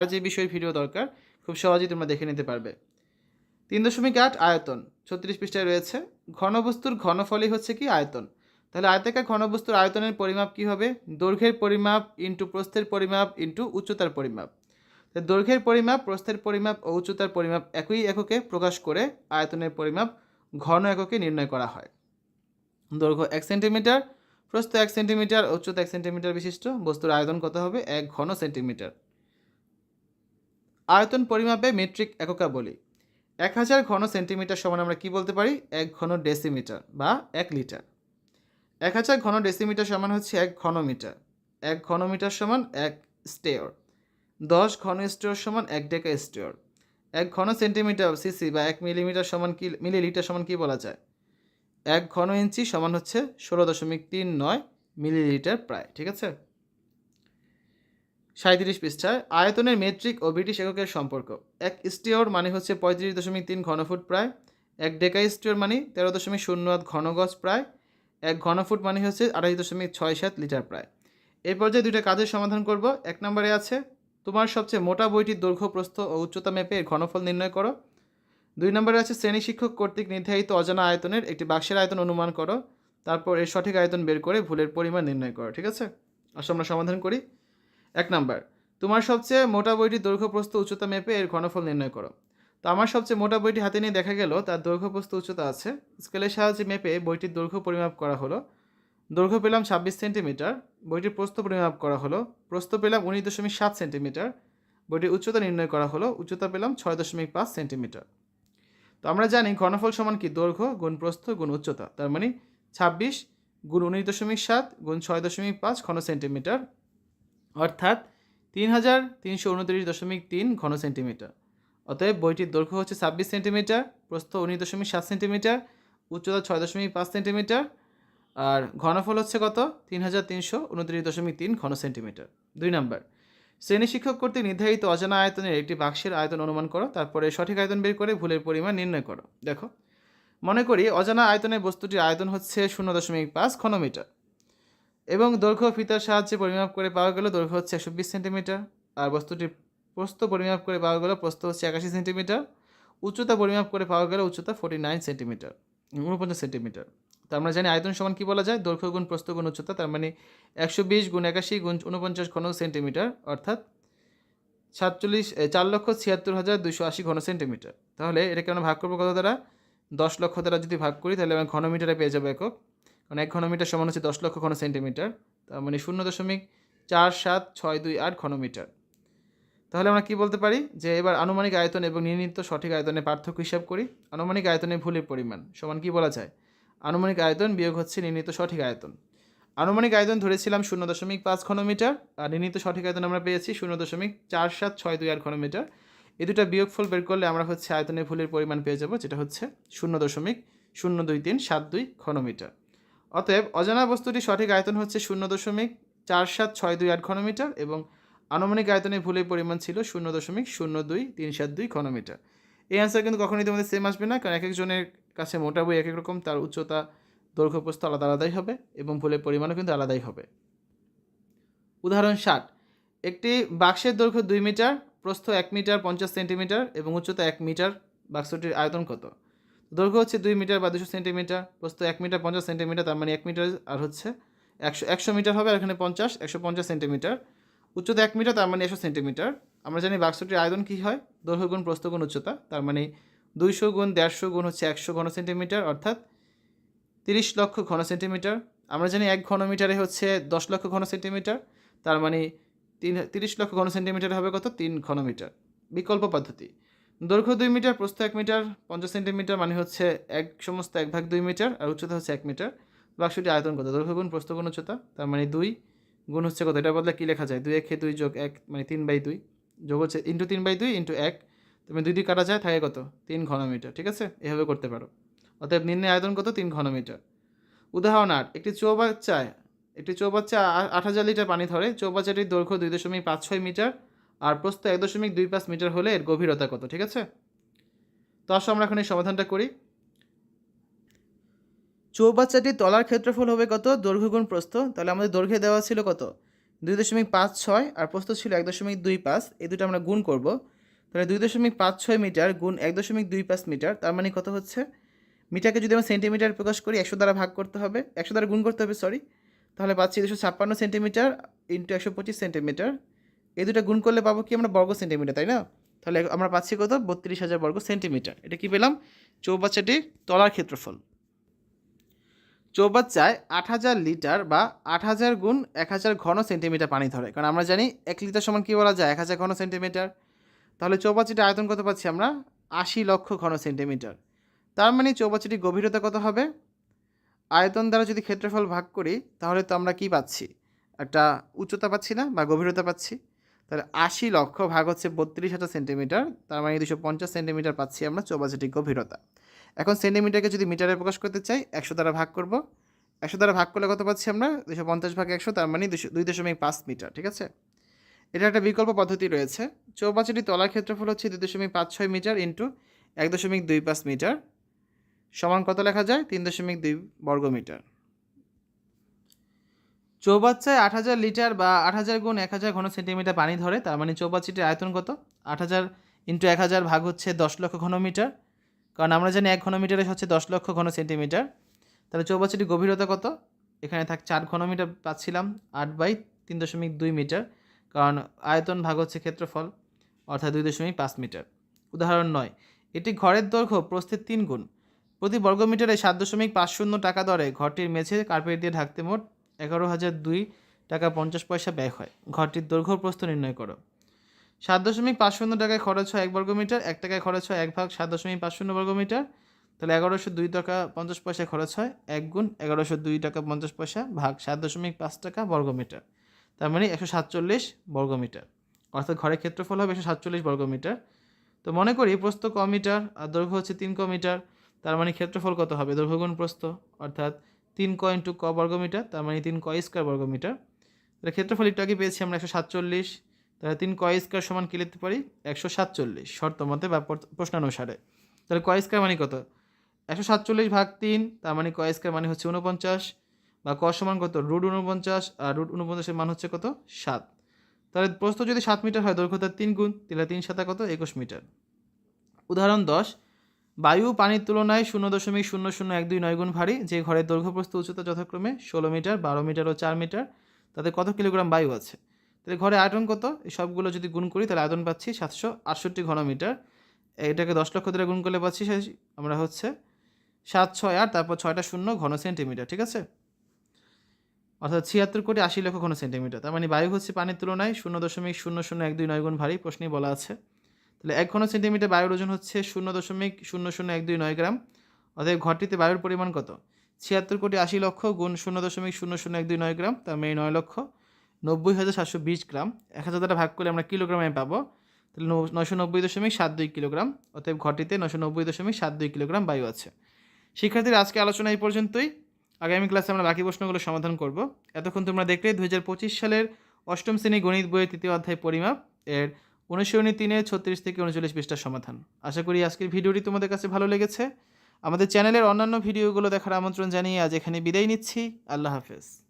যে বিষয় ভিডিও দরকার, খুব সহজেই তোমরা দেখে নিতে পারবে। তিন দশমিক আট, আয়তন। ছত্রিশ পৃষ্ঠায় রয়েছে। ঘনবস্তুর ঘনফলই হচ্ছে কি আয়তন? তাহলে আয়তাকার ঘনবস্তুর আয়তনের পরিমাপ কি হবে? দৈর্ঘ্যের পরিমাপ ইন্টু প্রস্থের পরিমাপ ইন্টু উচ্চতার পরিমাপ। দৈর্ঘ্যের পরিমাপ, প্রস্থের পরিমাপ ও উচ্চতার পরিমাপ একই এককে প্রকাশ করে আয়তনের পরিমাপ ঘন এককে নির্ণয় করা হয়। দৈর্ঘ্য এক সেন্টিমিটার, প্রস্থ এক সেন্টিমিটার, উচ্চতা এক সেন্টিমিটার বিশিষ্ট, বস্তুর আয়তন কত হবে? এক ঘন সেন্টিমিটার। আয়তন পরিমাপে মেট্রিক এককা বলি এক হাজার ঘন সেন্টিমিটার সমান আমরা কি বলতে পারি? এক ঘন ডেসিমিটার বা এক লিটার এক হাজার ঘন ডেসিমিটার সমান হচ্ছে এক ঘনমিটার। এক ঘনমিটার সমান এক স্টেয়র দশ ঘন স্টেয়র সমান এক ডেকা স্টেয়র এক ঘন সেন্টিমিটার সিসি বা এক মিলিমিটার সমান কি মিলিলিটার সমান কি বলা যায়? এক ঘন ইঞ্চি সমান হচ্ছে ষোলো দশমিক তিন নয় মিলিলিটার প্রায়, ঠিক আছে? সাঁত্রিশ পৃষ্ঠায় আয়তনের মেট্রিক ও ব্রিটিশ এককের সম্পর্ক। এক স্টিওর মানে হচ্ছে পঁয়ত্রিশ দশমিক তিন ঘনফুট প্রায়। এক ডেকা স্টিওর মানে তেরো দশমিক শূন্য আট ঘনগজ প্রায়। এক ঘনফুট মানে হচ্ছে আড়াই দশমিক ছয় সাত লিটার প্রায়। এই পর্যায়ে দুইটা কাজের সমাধান করব। এক নম্বরে আছে, তোমার সবচেয়ে মোটা বইটির দৈর্ঘ্য, প্রস্থ ও উচ্চতা মেপে এর ঘনফল নির্ণয় করো। দুই নম্বরে আছে, শ্রেণি শিক্ষক কর্তৃক নির্ধারিত অজানা আয়তনের একটি বাক্সের আয়তন অনুমান করো। তারপর এর সঠিক আয়তন বের করে ভুলের পরিমাণ নির্ণয় করো, ঠিক আছে? আসলে আমরা সমাধান করি। এক নাম্বার, তোমার সবচেয়ে মোটা বইটির দৈর্ঘ্য প্রস্থ উচ্চতা মেপে এর ঘনফল নির্ণয় করো। তো আমার সবচেয়ে মোটা বইটি হাতে নিয়ে দেখা গেল, তার দৈর্ঘ্য প্রস্থ উচ্চতা আছে। স্কেলের সাহায্যে মেপে বইটির দৈর্ঘ্য পরিমাপ করা হলো। দৈর্ঘ্য পেলাম ছাব্বিশ সেন্টিমিটার, বইটির প্রস্থ পরিমাপ করা হলো। প্রস্থ পেলাম উনিশ দশমিক সাত সেন্টিমিটার, বইটির উচ্চতা নির্ণয় করা হলো। উচ্চতা পেলাম ছয় দশমিক পাঁচ সেন্টিমিটার। তো আমরা জানি ঘনফল সমান কি? দৈর্ঘ্য গুণ প্রস্থ গুণ উচ্চতা। তার মানে ছাব্বিশ গুণ উনিশ দশমিক সাত গুণ ছয় দশমিক পাঁচ ঘন সেন্টিমিটার। অর্থাৎ তিন হাজার তিনশো উনত্রিশ দশমিক তিন ঘন সেন্টিমিটার অতএব বইটির দৈর্ঘ্য হচ্ছে ছাব্বিশ সেন্টিমিটার, প্রস্থ উনিশ দশমিক সাত সেন্টিমিটার, উচ্চতা ছয় দশমিক পাঁচ সেন্টিমিটার, আর ঘনফল হচ্ছে কত? তিন হাজার তিনশো উনত্রিশ দশমিক তিন ঘন সেন্টিমিটার দুই নম্বর, শ্রেণি শিক্ষক কর্তৃক নির্ধারিত অজানা আয়তনের একটি বাক্সের আয়তন অনুমান করো, তারপরে সঠিক আয়তন বের করে ভুলের পরিমাণ নির্ণয় করো। দেখো, মনে করি অজানা আয়তনের বস্তুটির আয়তন হচ্ছে শূন্য দশমিক পাঁচ ঘনমিটার। এবং দৈর্ঘ্য ফিতার সাহায্যে পরিমাপ করে পাওয়া গেল দৈর্ঘ্য হচ্ছে একশো বিশ সেন্টিমিটার, আর বস্তুটির প্রস্থ পরিমাপ করে পাওয়া গেল প্রস্থ হচ্ছে একাশি সেন্টিমিটার, উচ্চতা পরিমাপ করে পাওয়া গেল উচ্চতা ফোর্টি নাইন সেন্টিমিটার উনপঞ্চাশ সেন্টিমিটার। তো আমরা জানি আয়তন সমান কী বলা যায়? দৈর্ঘ্য গুণ প্রস্থ গুণ উচ্চতা, তার মানে একশো বিশ গুণ একাশি গুণ উনপঞ্চাশ ঘন সেন্টিমিটার, অর্থাৎ সাতচল্লিশ চার লক্ষ ছিয়াত্তর হাজার দুশো আশি ঘন সেন্টিমিটার। তাহলে এটাকে আমরা ভাগ করব কত দ্বারা? দশ লক্ষ দ্বারা যদি ভাগ করি তাহলে আমরা ঘনমিটারে পেয়ে যাব একক। কারণ এক ঘনমিটার সমান হচ্ছে দশ লক্ষ ঘন সেন্টিমিটার তার মানে শূন্য দশমিক চার সাত ছয় দুই আট ঘনমিটার। তাহলে আমরা কি বলতে পারি? যে এবার আনুমানিক আয়তন এবং নির্ণীত সঠিক আয়তনের পার্থক্য হিসাব করি। আনুমানিক আয়তনের ভুলের পরিমাণ সমান কি বলা যায়? আনুমানিক আয়তন বিয়োগ হচ্ছে নির্ণীত সঠিক আয়তন। আনুমানিক আয়তন ধরেছিলাম শূন্য দশমিক পাঁচ ঘনমিটার আর নির্ণীত সঠিক আয়তন আমরা পেয়েছি শূন্য দশমিক চার সাত ছয় দুই আট ঘনমিটার। এই দুটা বিয়োগফল বের করলে আমরা হচ্ছে আয়তনের ভুলের পরিমাণ পেয়ে যাব, যেটা হচ্ছে শূন্য দশমিক শূন্য দুই তিন সাত দুই ঘনমিটার। অতএব অজানা বস্তুটি সঠিক আয়তন হচ্ছে শূন্য দশমিক চার সাত ছয় দুই আট ঘনমিটার এবং আনুমানিক আয়তনের ভুলের পরিমাণ ছিল শূন্য দশমিক শূন্য দুই তিন সাত দুই ঘনমিটার। এই অ্যান্সার কিন্তু কখনোই তোমাদের সেম আসবে না, কারণ এক একজনের কাছে মোটা বই এক এক রকম, তার উচ্চতা, দৈর্ঘ্য প্রস্থ আলাদা আলাদাই হবে এবং ভুলের পরিমাণও কিন্তু আলাদাই হবে। উদাহরণ ষাট একটি বাক্সের দৈর্ঘ্য দুই মিটার, প্রস্থ এক মিটার পঞ্চাশ সেন্টিমিটার এবং উচ্চতা এক মিটার, বাক্সটির আয়তন কত? দৈর্ঘ্য হচ্ছে দুই মিটার বা দুশো সেন্টিমিটার প্রস্থ এক মিটার পঞ্চাশ সেন্টিমিটার, তার মানে এক মিটার আর হচ্ছে একশো একশো মিটার হবে আর এখানে পঞ্চাশ, একশো পঞ্চাশ সেন্টিমিটার। উচ্চতা এক মিটার, তার মানে একশো সেন্টিমিটার। আমরা জানি বাক্সটির আয়তন কী হয়? দৈর্ঘ্য গুণ প্রস্থ গুণ উচ্চতা, তার মানে দুইশো গুণ দেড়শো গুণ হচ্ছে একশো ঘন সেন্টিমিটার, অর্থাৎ তিরিশ লক্ষ ঘন সেন্টিমিটার। আমরা জানি এক ঘনমিটারে হচ্ছে দশ লক্ষ ঘন সেন্টিমিটার, তার মানে তিন, তিরিশ লক্ষ ঘন সেন্টিমিটার হবে কত? তিন ঘনমিটার। বিকল্প পদ্ধতি। দৈর্ঘ্য দুই মিটার, প্রস্থ এক মিটার, পঞ্চাশ সেন্টিমিটার মানে হচ্ছে এক সমস্ত এক ভাগ দুই মিটার আর উচ্চতা হচ্ছে এক মিটার। বাক্সটি আয়তন কত? দৈর্ঘ্য গুণ, প্রস্থ গুণ, উচ্চতা, তার মানে দুই গুণ হচ্ছে কত? এটা বদলে কী লেখা যায়? দুই একে দুই যোগ এক মানে তিন বাই দুই। যোগ হচ্ছে ইন্টু তিন বাই দুই ইন্টু এক। তুমি দুই দুই কাটা যায়, থাকে কত? তিন ঘনমিটার, ঠিক আছে? এভাবে করতে পারো। অতএব নিম্নে আয়তন কত? তিন ঘনমিটার। উদাহরণ আট, একটি চৌবাচ্চায়, একটি চৌবাচ্চা আট হাজার লিটার পানি ধরে, চৌবাচ্চাটির দৈর্ঘ্য দুই দশমিক পাঁচ ছয় মিটার আর প্রস্থ এক দশমিক দুই পাঁচ মিটার হলে এর গভীরতা কত, ঠিক আছে? তো আসো আমরা এখন এই সমাধানটা করি। চৌবাচ্চাটির তলার ক্ষেত্রফল হবে কত? দৈর্ঘ্য গুণ প্রস্থ। তাহলে আমাদের দৈর্ঘ্যে দেওয়া ছিল কত? দুই দশমিক পাঁচ ছয় আর প্রস্থ ছিল এক দশমিক দুই পাঁচ। এই দুটো আমরা গুণ করব। তাহলে দুই দশমিক পাঁচ ছয় মিটার গুণ এক দশমিক দুই পাঁচ মিটার, তার মানে কত হচ্ছে? মিটারকে যদি আমরা সেন্টিমিটার প্রকাশ করি, একশো দ্বারা ভাগ করতে হবে। একশো দ্বারা গুণ করতে হবে সরি তাহলে পাচ্ছি দুশো ছাপ্পান্ন সেন্টিমিটার ইন্টু একশো পঁচিশ সেন্টিমিটার। এই দুটো গুণ করলে পাবো কি আমরা বর্গ সেন্টিমিটার, তাই না? তাহলে আমরা পাচ্ছি কত? বত্রিশ হাজার বর্গ সেন্টিমিটার। এটা কি পেলাম? চৌবাচ্চাটির তলার ক্ষেত্রফল। চৌবাচ্চায় আট হাজার লিটার বা আট হাজার গুণ এক হাজার ঘন সেন্টিমিটার পানি ধরে। কারণ আমরা জানি এক লিটার সমান কী বলা যায়? এক হাজার ঘন সেন্টিমিটার। তাহলে চৌবাচ্চাটির আয়তন কত পাচ্ছি আমরা? আশি লক্ষ ঘন সেন্টিমিটার। তার মানে চৌবাচ্চাটির গভীরতা কত হবে? আয়তন দ্বারা যদি ক্ষেত্রফল ভাগ করি, তাহলে তো আমরা কি পাচ্ছি? একটা উচ্চতা পাচ্ছি না বা গভীরতা পাচ্ছি? তাহলে আশি লক্ষ ভাগ হচ্ছে বত্রিশ হাজার সেন্টিমিটার, তার মানে দুশো পঞ্চাশ সেন্টিমিটার পাচ্ছি আমরা চৌবাচ্চাটির গভীরতা। এখন সেন্টিমিটারকে যদি মিটারে প্রকাশ করতে চাই, একশো দ্বারা ভাগ করব। একশো দ্বারা ভাগ করলে কত পাচ্ছি আমরা? দুশো পঞ্চাশ ভাগ একশো, তার মানে দুশো দুই দশমিক পাঁচ মিটার, ঠিক আছে? এটা একটা বিকল্প পদ্ধতি রয়েছে। চৌবাচ্চাটি তলার ক্ষেত্রফল হচ্ছে দুই দশমিক পাঁচ ছয় মিটার ইন্টু এক দশমিক দুই পাঁচ মিটার, সমান কত লেখা যায়? তিন দশমিক দুই বর্গ মিটার। চৌবাচ্চায় আট হাজার লিটার বা আট হাজার গুণ এক হাজার ঘন সেন্টিমিটার পানি ধরে, তার মানে চৌবাচ্চাটির আয়তন কত? আট হাজার ইন্টু এক হাজার ভাগ হচ্ছে দশ লক্ষ ঘনমিটার কারণ আমরা জানি এক ঘনমিটারে হচ্ছে দশ লক্ষ ঘন সেন্টিমিটার। তাহলে চৌবাচ্চাটির গভীরতা কত? এখানে থাক চার ঘনমিটার পাচ্ছিলাম, আট বাই তিন দশমিক দুই মিটার। কারণ আয়তন ভাগ হচ্ছে ক্ষেত্রফল, অর্থাৎ দুই দশমিক পাঁচ মিটার। উদাহরণ নয়, এটি ঘরের দৈর্ঘ্য প্রস্থের তিন গুণ। প্রতি বর্গমিটারে সাত দশমিক পাঁচ শূন্য টাকা দরে, ঘরটির মেঝে কার্পেট দিয়ে ঢাকতে মোট এগারো হাজার দুই টাকা পঞ্চাশ পয়সা ব্যয় হয়। ঘরটির দৈর্ঘ্য প্রস্থ নির্ণয় করো। সাত দশমিক পাঁচ শূন্য টাকায় খরচ হয় এক বর্গমিটার, এক টাকায় খরচ হয় এক ভাগ সাত দশমিক পাঁচ শূন্য বর্গমিটার। তাহলে এগারোশো দুই টাকা পঞ্চাশ পয়সায় খরচ হয় এক গুণ এগারোশো দুই টাকা পঞ্চাশ পয়সা ভাগ সাত দশমিক পাঁচ টাকা বর্গমিটার। তার মানে একশো সাতচল্লিশ বর্গমিটার। অর্থাৎ ঘরের ক্ষেত্রফল হবে একশো সাতচল্লিশ বর্গমিটার। তো মনে করি প্রস্থ ক মিটার আর দৈর্ঘ্য হচ্ছে তিন ক মিটার। তার মানে ক্ষেত্রফল কত হবে? দৈর্ঘ্য গুণ প্রস্থ, অর্থাৎ তিন ক ইন্টু ক বর্গমিটার, তার মানে তিন ক স্কোয়ার বর্গমিটার। তাহলে ক্ষেত্রফল একটু আগে পেয়েছি আমরা? একশো সাতচল্লিশ। তাহলে তিন ক স্কোয়ার সমান কী লিখতে পারি? একশো সাতচল্লিশ, শর্ত মতে বা পর- প্রশ্নানুসারে। তাহলে ক স্কোয়ার মানে কত? একশো সাতচল্লিশ ভাগ তিন, তার মানে ক স্কোয়ার মানে হচ্ছে উনপঞ্চাশ বা ক সমান কত? রুট উনপঞ্চাশ আর রুট উনপঞ্চাশের মান হচ্ছে কত? সাত। তাহলে প্রস্থ যদি সাত মিটার হয়, দৈর্ঘ্য তার তিন গুণ, তাহলে তিন সাতা কত? একুশ মিটার। উদাহরণ দশ। বায়ু পানির তুলনায় শূন্য দশমিক শূন্য শূন্য এক দুই নয় গুণ ভারী, যে ঘরের দৈর্ঘ্য প্রস্থ উচ্চতা যথাক্রমে ষোলো মিটার, বারো মিটার ও চার মিটার, তাতে কত কিলোগ্রাম বায়ু আছে? তাহলে ঘরে আয়তন কত? এই সবগুলো যদি গুণ করি, তাহলে আয়তন পাচ্ছি সাতশো আটষট্টি ঘনমিটার। এটাকে দশ লক্ষ ধরে গুণ করলে পাচ্ছি আমরা হচ্ছে সাত ছয় আট, তারপর ছয়টা শূন্য ঘন সেন্টিমিটার, ঠিক আছে? অর্থাৎ ছিয়াত্তর কোটি আশি লক্ষ ঘন সেন্টিমিটার। তার মানে বায়ু হচ্ছে পানির তুলনায় শূন্য দশমিক শূন্য শূন্য এক দুই নয় গুণ ভারী, প্রশ্নেই বলা আছে। তাহলে এক ঘন সেন্টিমিটার বায়ুর ওজন হচ্ছে শূন্য দশমিক শূন্য শূন্য এক দুই নয় গ্রাম। অতএব ঘরটিতে বায়ুর পরিমাণ কত? ছিয়াত্তর কোটি আশি লক্ষ গুণ শূন্য দশমিক শূন্য শূন্য এক দুই নয় গ্রাম, তার মানে নয় লক্ষ নব্বই হাজার সাতশো বিশ গ্রাম। এক হাজার দ্বারা ভাগ করলে আমরা কিলোগ্রামে পাবো। তাহলে নশো নব্বই দশমিক সাত দুই কিলোগ্রাম। অতএব ঘরটিতে নশো নব্বই দশমিক সাত দুই কিলোগ্রাম বায়ু আছে। শিক্ষার্থীর আজকে আলোচনা এই পর্যন্তই। আগামী ক্লাসে আমরা বাকি প্রশ্নগুলো সমাধান করব। এতক্ষণ তোমরা দেখলে দু হাজার পঁচিশ সালের অষ্টম শ্রেণি গণিত বইয়ের তৃতীয় অধ্যায় পরিমাপ এর অনুশীলনী তিনে ছত্রিশ থেকে উনচল্লিশ পৃষ্ঠার সমাধান। আশা করি আজকের ভিডিওটি তোমাদের কাছে ভালো লেগেছে। আমাদের চ্যানেলের অন্যান্য ভিডিওগুলো দেখার আমন্ত্রণ জানিয়ে আজ এখানে বিদায় নিচ্ছি। আল্লাহ হাফেজ।